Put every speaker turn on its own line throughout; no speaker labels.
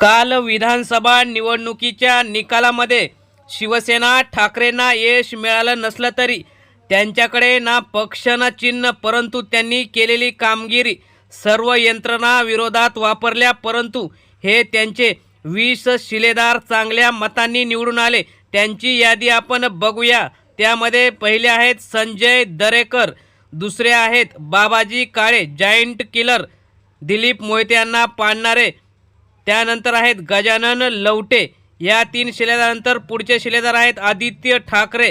काल विधानसभा निवडणुकीच्या निकालामध्ये शिवसेना ठाकरेंना यश मिळालं नसलं तरी त्यांच्याकडे ना पक्ष ना चिन्ह परंतु त्यांनी केलेली कामगिरी सर्व यंत्रणा विरोधात वापरल्या परंतु हे त्यांचे वीस शिलेदार चांगल्या मतांनी निवडून आले. त्यांची यादी आपण बघूया. त्यामध्ये पहिले आहेत संजय दरेकर दुसरे आहेत बाबाजी काळे जायंट किलर दिलीप मोहिते यांना पाडणारे त्यानंतर आहेत गजानन लवटे. या तीन शिलेदारानंतर पुढचे शिलेदार आहेत आदित्य ठाकरे.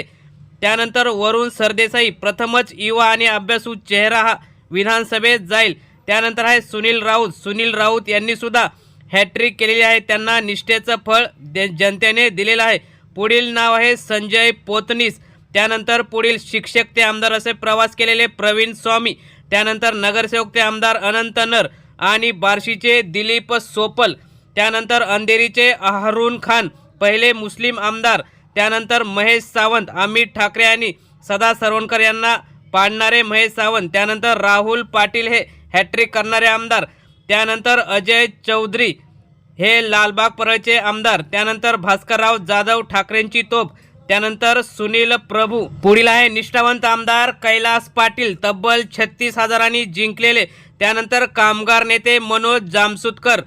त्यानंतर वरुण सरदेसाई प्रथमच युवा आणि अभ्यासू चेहरा हा विधानसभेत जाईल. त्यानंतर आहे सुनील राऊत. सुनील राऊत यांनीसुद्धा हॅट्रिक केलेली आहे. त्यांना निष्ठेचं फळ दे जनतेने दिलेलं आहे. पुढील नाव आहे संजय पोतनीस. त्यानंतर पुढील शिक्षक ते आमदार असे प्रवास केलेले प्रवीण स्वामी. त्यानंतर नगरसेवक ते आमदार अनंत नर आणि बार्शीचे दिलीप सोपल. त्यानंतर अंधेरीचे अहरून खान पहिले मुस्लिम आमदार त्यानंतर महेश सावंत अमित ठाकरे आणि सदा सरवणकर यांना पाडणारे महेश सावंत त्यानंतर राहुल पाटील हे हॅट्रिक करणारे आमदार त्यानंतर अजय चौधरी हे लालबाग परळचे आमदार त्यानंतर भास्करराव जाधव ठाकरेंची तोप त्यानंतर सुनील प्रभू. पुढील आहे निष्ठावंत आमदार कैलास पाटील तब्बल छत्तीस हजारांनी जिंकलेले त्यानंतर कामगार नेते मनोज जामसुतकर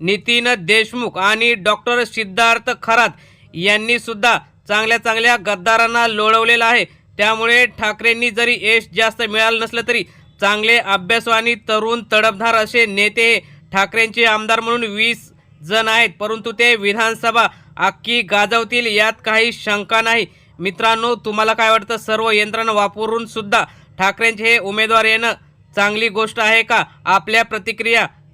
नितीन देशमुख आणि डॉक्टर सिद्धार्थ खरात यांनी सुद्धा चांगल्या चांगल्या गद्दारांना लोळवलेलं आहे. त्यामुळे ठाकरेंनी जरी यश जास्त मिळालं नसलं तरी चांगले अभ्यासू आणि तरुण तडपधार असे नेते हे ठाकरेंचे आमदार म्हणून वीस जण आहेत. परंतु ते विधानसभा अख्खी गाजवतील यात काही शंका नाही. मित्रांनो तुम्हाला काय वाटतं? सर्व यंत्रणा वापरून सुद्धा ठाकरेंचे हे उमेदवार येणं चांगली गोष्ट आहे का? आपल्या प्रतिक्रिया